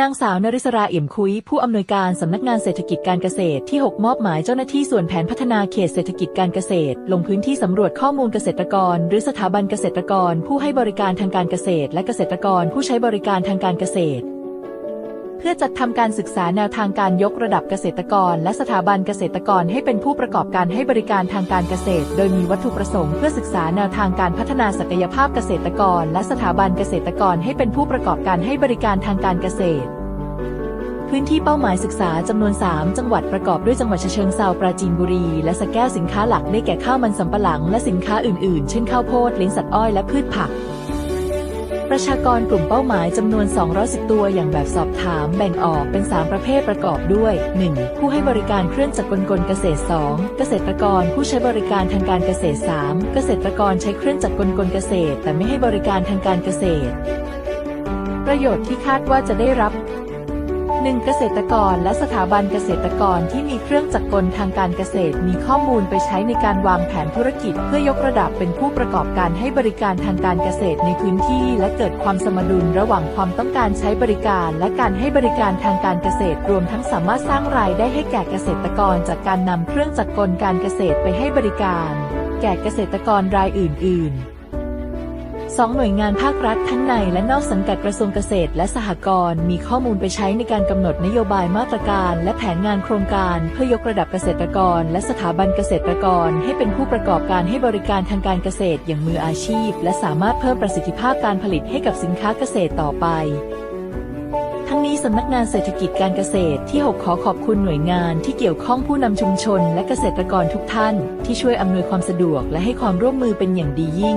นางสาวนริศราเอี่ยมคุย ผู้อำนวยการสำนักงานเศรษฐกิจการเกษตรที่ 6 มอบหมายเจ้าหน้าที่ส่วนแผนพัฒนาเขตเศรษฐกิจการเกษตร ลงพื้นที่สำรวจข้อมูลเกษตรกร หรือสถาบันเกษตรกร ผู้ให้บริการทางการเกษตร และเกษตรกรผู้ใช้บริการทางการเกษตร เพื่อจัดทำการศึกษาแนวทางการยกระดับเกษตรกร และสถาบันเกษตรกรให้เป็นผู้ประกอบการให้บริการทางการเกษตร โดยมีวัตถุประสงค์เพื่อศึกษาแนวทางการพัฒนาศักยภาพเกษตรกร และสถาบันเกษตรกรให้เป็นผู้ประกอบการให้บริการทางการเกษตรพื้นที่เป้าหมายศึกษาจำนวน 3 จังหวัดประกอบด้วยจังหวัดเชิงเซาปราจีนบุรี และสะแก้วสินค้าหลักได้แก่ข้าวมันสำปะหลัง และสินค้าอื่นๆ เช่นข้าวโพดเลี้ยงสัตว์อ้อยและพืชผัก ประชากรกลุ่มเป้าหมายจำนวน 210 ตัวอย่างแบบสอบถามแบ่งออกเป็น 3 ประเภทประกอบด้วย 1. ผู้ให้บริการเครื่องจักรกลกลเกษตร 2. เกษตรกรผู้ใช้บริการทางการเกษตร 3. เกษตรกรใช้เครื่องจักรกลกลเกษตร แต่ไม่ให้บริการทางการเกษตร ประโยชน์ที่คาดว่าจะได้รับ 1. เกษตรกรและสถาบันเกษตรกรที่มีเครื่องจักรกลทางการเกษตรมีข้อมูลไปใช้ในการวางแผนธุรกิจ เพื่อยกระดับเป็นผู้ประกอบการให้บริการทางการเกษตรในพื้นที่ และเกิดความสมดุลระหว่างความต้องการใช้บริการ และการให้บริการทางการเกษตร รวมทั้งสามารถสร้างรายได้ให้แก่เกษตรกรจากการนำเครื่องจักรกลการเกษตรไปให้บริการ แก่เกษตรกรรายอื่น ๆ สองหน่วยงานภาครัฐทั้งในและนอกสังกัดกระทรวงเกษตรและสหกรณ์มีข้อมูลไปใช้ในการกำหนดนโยบายมาตรการ และแผนงานโครงการเพื่อยกระดับเกษตรกร และสถาบันเกษตรกร ให้เป็นผู้ประกอบการให้บริการทางการเกษตรอย่างมืออาชีพ และสามารถเพิ่มประสิทธิภาพการผลิตให้กับสินค้าเกษตรต่อไปทั้งนี้สำนักงานเศรษฐกิจการเกษตรที่ 6 ขอขอบคุณหน่วยงานที่เกี่ยวข้องผู้นำชุมชน และเกษตรกรทุกท่าน ที่ช่วยอำนวยความสะดวกและให้ความร่วมมือเป็นอย่างดียิ่ง